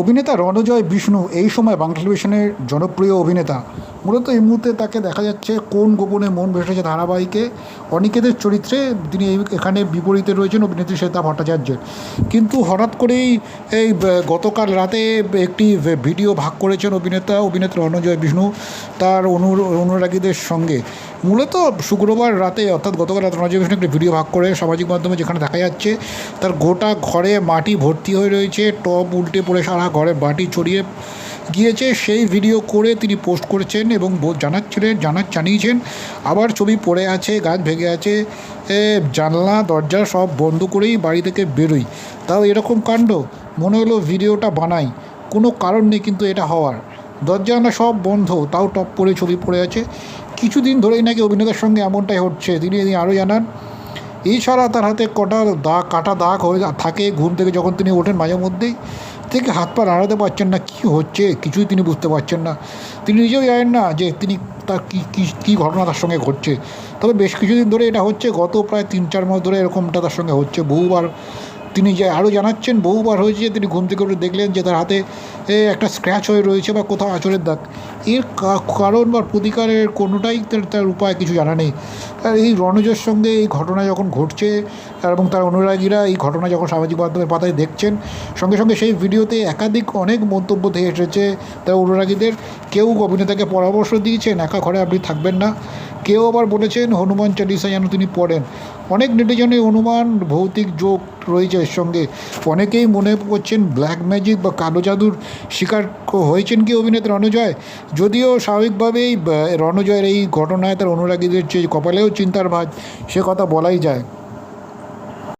অভিনেতা রণজয় বিষ্ণু এই সময় বাংলা টেলিভিশনের জনপ্রিয় অভিনেতা। মূলত এই মুহূর্তে তাকে দেখা যাচ্ছে কোন গোপনে মন ভেসেছে ধারাবাহিকে। অনিকেতের চরিত্রে তিনি এখানে বিপরীতে রয়েছেন অভিনেত্রী শ্বেতা ভট্টাচার্যের। কিন্তু হঠাৎ করেই এই গতকাল রাতে একটি ভিডিও ভাগ করেছেন অভিনেতা, অভিনেত্রী রণজয় বিষ্ণু তার অনু, অনুরাগীদের সঙ্গে। মূলত শুক্রবার রাতে, অর্থাৎ গতকাল রাতে রণজয় বিষ্ণু একটি ভিডিও ভাগ করে সামাজিক মাধ্যমে যেখানে দেখা যাচ্ছে, তার গোটা ঘরে মাটি ভর্তি হয়ে রয়েছে, টব উল্টে পড়ে সারা ঘরে মাটি ছড়িয়ে গিয়েছে, সেই ভিডিও করে তিনি পোস্ট করেছেন এবং জানাচ্ছিলেন, জানা, জানিয়েছেন। আবার ছবি পড়ে আছে, গাছ ভেঙে আছে জানলা, দরজা সব বন্ধ করেই বাড়ি থেকে বেরোই। তাও এরকম কাণ্ড, মনে হলো ভিডিওটা বানাই। কোনো কারণ নেই কিন্তু এটা হওয়ার। দরজা জানলা সব বন্ধ, তাও টপ করে ছবি পড়ে আছে। কিছুদিন ধরেই নাকি অভিনেতার সঙ্গে এমনটাই হচ্ছে, তিনি আরও জানান, এছাড়া তার হাতে কটা দাগ কাটা দাগ হয়ে থাকে ঘুম থেকে যখন তিনি ওঠেন মাঝে মধ্যেই থেকে হাত পা নাড়াতে পারছেন না, কী হচ্ছে? কিছুই তিনি বুঝতে পারছেন না। তিনি নিজেও জানেন না যে তিনি তার কী কী কী ঘটনা তার সঙ্গে ঘটছে। তবে বেশ কিছুদিন ধরে এটা হচ্ছে, গত প্রায় তিন, চার মাস ধরে এরকমটা তার সঙ্গে হচ্ছে। বহুবার তিনি যে আরও জানাচ্ছেন, বহুবার হয়েছে যে তিনি ঘুম থেকে উঠে দেখলেন যে তার হাতে একটা স্ক্র্যাচ হয়ে রয়েছে বা কোথাও আঁচড়ের দাগ। এর কারণ বা প্রতিকারের কোনোটাই তার তার উপায় কিছু জানা নেই। আর এই রণজের সঙ্গে এই ঘটনা যখন ঘটছে, এবং তার অনুরাগীরা এই ঘটনা যখন সামাজিক মাধ্যমের পাতায় দেখছেন, সঙ্গে সঙ্গে সেই ভিডিওতে একাধিক অনেক মন্তব্য থেকে এসেছে তার অনুরাগীদের। কেউ অভিনেতাকে পরামর্শ দিয়েছেন, একা ঘরে আপনি থাকবেন না। কেউ আবার বলেছেন, হনুমান চালিসা যেন তিনি পড়েন। অনেক নেটিজনের অনুমান, ভৌতিক যোগ রয়েছে এর সঙ্গে। অনেকেই মনে করছেন, ব্ল্যাক ম্যাজিক বা কালো জাদুর শিকার হয়েছেন কি অভিনেতা রণজয়? যদিও স্বাভাবিকভাবেই রণজয়ের এই ঘটনায় তার অনুরাগীদের যে কপালেও চিন্তার ভাজ, সে কথা বলাই যায়।